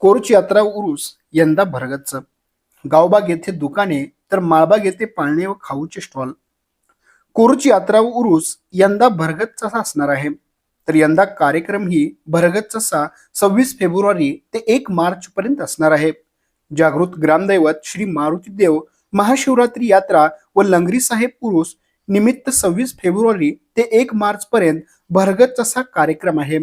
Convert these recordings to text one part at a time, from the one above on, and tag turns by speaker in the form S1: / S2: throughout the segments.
S1: कोरची यात्रा उरूस यंदा भरगच्च. गावबाग येथे दुकाने तर माळबाग येथे पाळणे व खाऊचे स्टॉल कोरची यात्रा व उरूस यंदा भरगतचा असणार आहे. तर यंदा कार्यक्रम ही भरगतचा सव्वीस फेब्रुवारी ते एक मार्च पर्यंत असणार आहे. जागृत ग्रामदैवत श्री मारुती देव महाशिवरात्री यात्रा व लंगरी साहेब पुरुष निमित्त सव्वीस फेब्रुवारी ते एक मार्च पर्यंत भरगतचा कार्यक्रम आहे.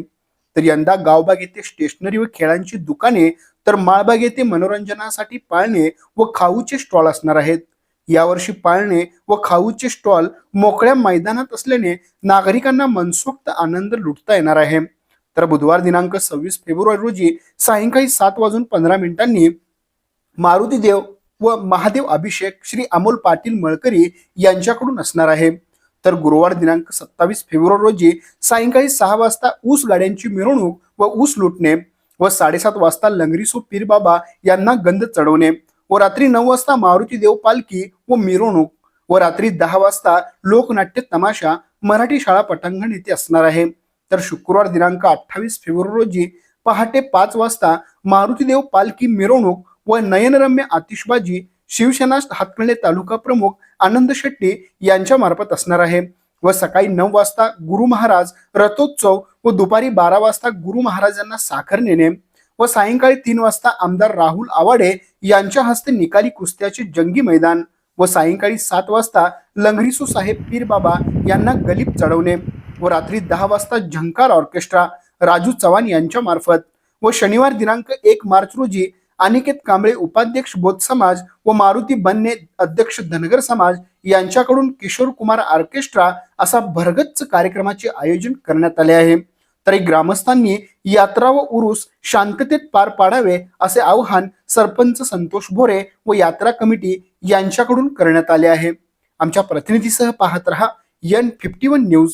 S1: तर यंदा गावबाग येथे स्टेशनरी व खेळांची दुकाने तर माळबाग येथे मनोरंजनासाठी पाळणे व खाऊचे स्टॉल असणार आहेत. यावर्षी पाळणे व खाऊचे स्टॉल मोकळ्या मैदानात असल्याने नागरिकांना मनसोक्त आनंद लुटता येणार आहे. तर बुधवार दिनांक सव्वीस फेब्रुवारी रोजी सायंकाळी सात वाजून पंधरा मिनिटांनी मारुती देव व महादेव अभिषेक श्री अमोल पाटील मळकरी यांच्याकडून असणार आहे. तर गुरुवार दिनांक सत्तावीस फेब्रुवारी रोजी सायंकाळी सहा वाजता ऊस गाड्यांची मिरवणूक व ऊस लुटणे व साडेसात वाजता लंगरीसो पीर बाबा यांना गंध चढवणे व रात्री नऊ वाजता मारुती देव पालखी व मिरवणूक व रात्री दहा वाजता लोकनाट्य तमाशा मराठी शाळा पटांगण येथे असणार आहे. तर शुक्रवार दिनांक अठ्ठावीस फेब्रुवारी रोजी पहाटे पाच वाजता मारुतीदेव पालखी मिरवणूक व नयनरम्य आतिषबाजी शिवसेना हातकणंगले तालुका प्रमुख आनंद शेट्टी यांच्या मार्फत असणार आहे. व सकाळी नऊ वाजता गुरु महाराज रथोत्सव व दुपारी बारा वाजता गुरु महाराजांना साखर नेणे व सायंकाळी तीन वाजता आमदार राहुल आवाडे यांच्या हस्ते निकाली कुस्त्याचे जंगी मैदान व सायंकाळी सात वाजता लंगरीसू साहेब पीरबाबा यांना गलीप चढवणे व रात्री दहा वाजता झंकार ऑर्केस्ट्रा राजू चव्हाण यांच्या मार्फत व शनिवार दिनांक एक मार्च रोजी अनिकेत कांबळे उपाध्यक्ष बोध समाज व मारुती बन्ने अध्यक्ष धनगर समाज यांच्याकडून किशोर कुमार ऑर्केस्ट्रा असा भरगच्च कार्यक्रमाचे आयोजन करण्यात आले आहे. तरी ग्रामस्थांनी यात्रा व उरुस शांततेत पार पाडावे असे आवाहन सरपंच संतोष भोरे व यात्रा कमिटी यांच्याकडून करण्यात आले आहे. आमच्या प्रतिनिधीसह पाहत रहा एन फिफ्टी वन न्यूज